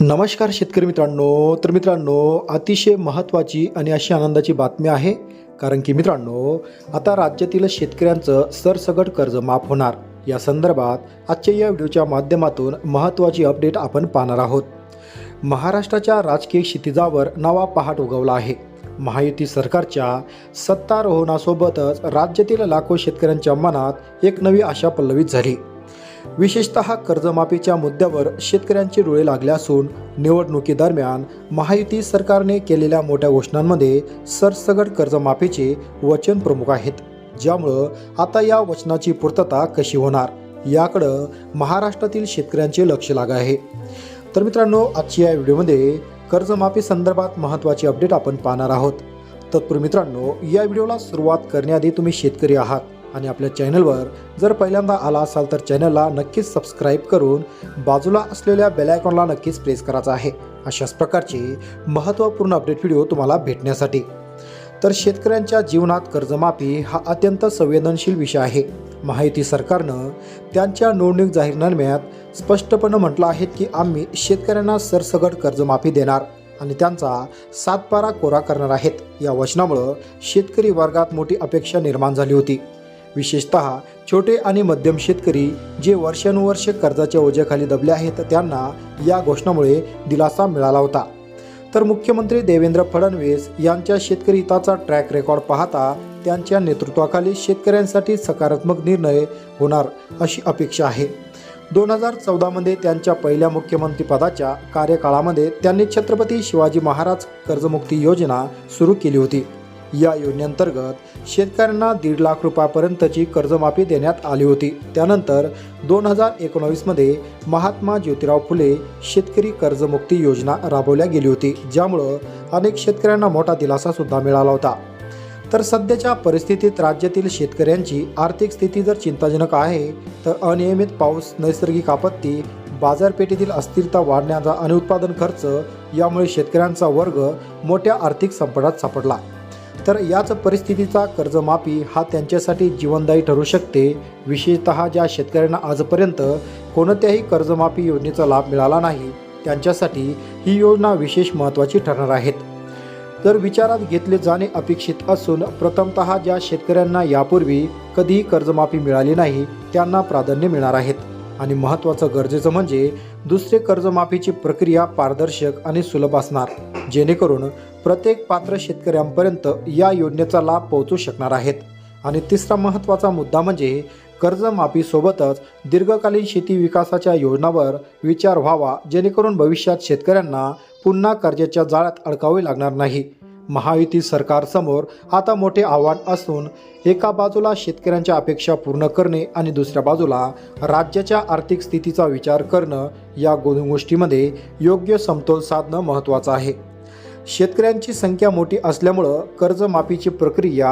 नमस्कार शेतकरी मित्रांनो. तर मित्रांनो अतिशय महत्त्वाची आणि अशी आनंदाची बातमी आहे. कारण की मित्रांनो आता राज्यातील शेतकऱ्यांचं सरसगट कर्ज माफ होणार. या संदर्भात आजच्या या व्हिडिओच्या माध्यमातून महत्त्वाची अपडेट आपण पाहणार आहोत. महाराष्ट्राच्या राजकीय क्षितिजावर नवा पहाट उगवला आहे. महायुती सरकारच्या सत्तारोहणासोबतच राज्यातील लाखो शेतकऱ्यांच्या मनात एक नवी आशा पल्लवित झाली. विशेषतः कर्जमाफीच्या मुद्द्यावर शेतकऱ्यांचे डोळे लागले असून निवडणुकीदरम्यान महायुती सरकारने केलेल्या मोठ्या घोषणांमध्ये सरसगट कर्जमाफीचे वचन प्रमुख आहेत. ज्यामुळं आता या वचनाची पूर्तता कशी होणार याकडं महाराष्ट्रातील शेतकऱ्यांचे लक्ष लाग आहे. तर मित्रांनो आजच्या या व्हिडिओमध्ये कर्जमाफी संदर्भात महत्त्वाची अपडेट आपण पाहणार आहोत. तत्पूर्वी मित्रांनो या व्हिडिओला सुरुवात करण्याआधी तुम्ही शेतकरी आहात. आणि आपल्या चॅनलवर जर पहिल्यांदा आला असाल तर चॅनलला नक्कीच सबस्क्राईब करून बाजूला असलेल्या बेलायकॉनला नक्कीच प्रेस करायचा आहे. अशाच प्रकारचे महत्त्वपूर्ण अपडेट व्हिडिओ तुम्हाला भेटण्यासाठी. तर शेतकऱ्यांच्या जीवनात कर्जमाफी हा अत्यंत संवेदनशील विषय आहे. माहिती सरकारनं त्यांच्या नोंदणीक जाहीरनाम्यात स्पष्टपणे म्हटलं आहे की आम्ही शेतकऱ्यांना सरसगट कर्जमाफी देणार आणि त्यांचा सातबारा कोरा करणार आहेत. या वचनामुळं शेतकरी वर्गात मोठी अपेक्षा निर्माण झाली होती. विशेषतः छोटे आणि मध्यम शेतकरी जे वर्षानुवर्षे कर्जाच्या ओझ्याखाली दबले आहेत त्यांना या घोषणामुळे दिलासा मिळाला होता. तर मुख्यमंत्री देवेंद्र फडणवीस यांच्या शेतकरी हिताचा ट्रॅक रेकॉर्ड पाहता त्यांच्या नेतृत्वाखाली शेतकऱ्यांसाठी सकारात्मक निर्णय होणार अशी अपेक्षा आहे. दोन हजार चौदामध्ये त्यांच्या पहिल्या मुख्यमंत्रीपदाच्या कार्यकाळामध्ये त्यांनी छत्रपती शिवाजी महाराज कर्जमुक्ती योजना सुरू केली होती. या योजनेअंतर्गत शेतकऱ्यांना दीड लाख रुपयापर्यंतची कर्जमाफी देण्यात आली होती. त्यानंतर दोन हजार एकोणावीसमध्ये महात्मा ज्योतिराव फुले शेतकरी कर्जमुक्ती योजना राबवल्या गेली होती ज्यामुळं अनेक शेतकऱ्यांना मोठा दिलासा सुद्धा मिळाला होता. तर सध्याच्या परिस्थितीत राज्यातील शेतकऱ्यांची आर्थिक स्थिती जर चिंताजनक आहे तर अनियमित पाऊस नैसर्गिक आपत्ती बाजारपेठेतील अस्थिरता वाढण्याचा आणि उत्पादन खर्च यामुळे शेतकऱ्यांचा वर्ग मोठ्या आर्थिक संकटात सापडला. तर याच परिस्थितीचा कर्जमाफी हा त्यांच्यासाठी जीवनदायी ठरू शकते. विशेषतः ज्या शेतकऱ्यांना आजपर्यंत कोणत्याही कर्जमाफी योजनेचा लाभ मिळाला नाही त्यांच्यासाठी ही योजना विशेष महत्त्वाची ठरणार आहेत. तर विचारात घेतले जाणे अपेक्षित असून प्रथमतः ज्या शेतकऱ्यांना यापूर्वी कधीही कर्जमाफी मिळाली नाही त्यांना प्राधान्य मिळणार आहेत. आणि महत्त्वाचं गरजेचं म्हणजे दुसरे कर्जमाफीची प्रक्रिया पारदर्शक आणि सुलभ असणार जेणेकरून प्रत्येक पात्र शेतकऱ्यांपर्यंत या योजनेचा लाभ पोहोचू शकणार आहेत. आणि तिसरा महत्त्वाचा मुद्दा म्हणजे कर्जमाफीसोबतच दीर्घकालीन शेती विकासाच्या योजनावर विचार व्हावा जेणेकरून भविष्यात शेतकऱ्यांना पुन्हा कर्जाच्या जाळ्यात अडकावे लागणार नाही. महायुती सरकारसमोर आता मोठे आव्हान असून एका बाजूला शेतकऱ्यांच्या अपेक्षा पूर्ण करणे आणि दुसऱ्या बाजूला राज्याच्या आर्थिक स्थितीचा विचार करणं या दोन गोष्टीमध्ये योग्य समतोल साधणं महत्त्वाचं आहे. शेतकऱ्यांची संख्या मोठी असल्यामुळं कर्जमाफीची प्रक्रिया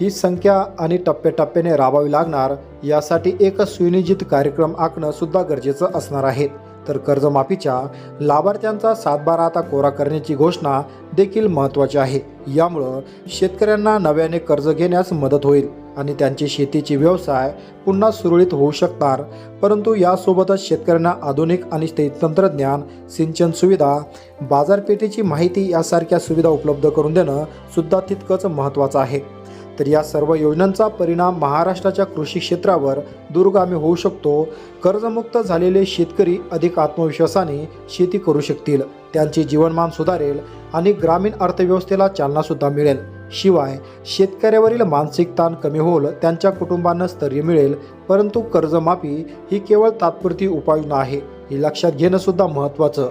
ही संख्या आणि टप्प्याटप्प्याने राबावी लागणार यासाठी एक सुनियोजित कार्यक्रम आखणं सुद्धा गरजेचं असणार आहे. तर कर्जमाफीच्या लाभार्थ्यांचा सातबारा आता कोरा करण्याची घोषणा देखील महत्त्वाची आहे. यामुळं शेतकऱ्यांना नव्याने कर्ज घेण्यास मदत होईल. आणि त्यांचे शेतीचे व्यवसाय पुन्हा सुरळीत होऊ शकणार. परंतु यासोबतच शेतकऱ्यांना आधुनिक आणि ते तंत्रज्ञान सिंचन सुविधा बाजारपेठेची माहिती यासारख्या सुविधा उपलब्ध करून देणं सुद्धा तितकंच महत्त्वाचं आहे. तर या सर्व योजनांचा परिणाम महाराष्ट्राच्या कृषी क्षेत्रावर दूरगामी होऊ शकतो. कर्जमुक्त झालेले शेतकरी अधिक आत्मविश्वासाने शेती करू शकतील. त्यांचे जीवनमान सुधारेल आणि ग्रामीण अर्थव्यवस्थेला चालनासुद्धा मिळेल. शिवाय शेतकऱ्यावरील मानसिक ताण कमी होईल त्यांच्या कुटुंबांना स्थैर्य मिळेल परंतु कर्जमाफी ही केवळ तात्पुरती उपाययोजना आहे हे लक्षात घेणं सुद्धा महत्त्वाचं.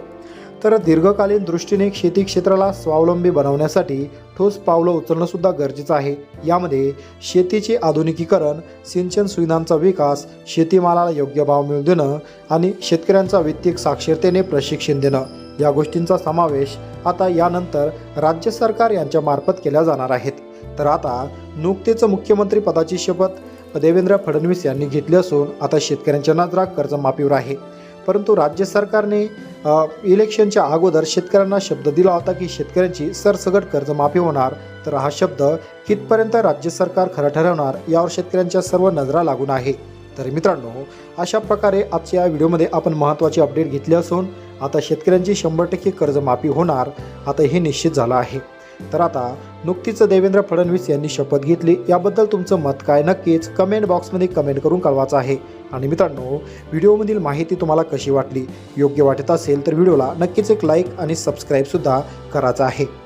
तर दीर्घकालीन दृष्टीने शेती क्षेत्राला स्वावलंबी बनवण्यासाठी ठोस पावलं उचलणं सुद्धा गरजेचं आहे. यामध्ये शेतीचे आधुनिकीकरण सिंचन सुविधांचा विकास शेतीमालाला योग्य भाव मिळवून देणं आणि शेतकऱ्यांचा वित्तीय साक्षरतेने प्रशिक्षण देणं. या गोष्टींचा समावेश आता यानंतर राज्य सरकार यांच्या मार्फत केल्या जाणार आहेत. तर आता नुकतेच मुख्यमंत्री पदाची शपथ देवेंद्र फडणवीस यांनी घेतली असून आता शेतकऱ्यांच्या नजरा कर्जमाफीवर आहे. परंतु राज्य सरकारने इलेक्शनच्या अगोदर शेतकऱ्यांना शब्द दिला होता की शेतकऱ्यांची सरसगट कर्जमाफी होणार तर हा शब्द कितपर्यंत राज्य सरकार खरं ठरवणार यावर शेतकऱ्यांच्या सर्व नजरा लागून आहे. तर मित्रांनो अशा प्रकारे आजच्या या व्हिडिओमध्ये आपण महत्त्वाची अपडेट घेतली असून आता शेतकऱ्यांची शंभर टक्के कर्जमाफी होणार आता हे निश्चित झालं आहे. तर आता नुकतीच देवेंद्र फडणवीस यांनी शपथ घेतली. याबद्दल तुमचं मत काय नक्कीच कमेंट बॉक्समध्ये कमेंट करून कळवायचं आहे. आणि मित्रांनो व्हिडिओमधील माहिती तुम्हाला कशी वाटली योग्य वाटत असेल तर व्हिडिओला नक्कीच एक लाईक आणि सबस्क्राईबसुद्धा करायचं आहे.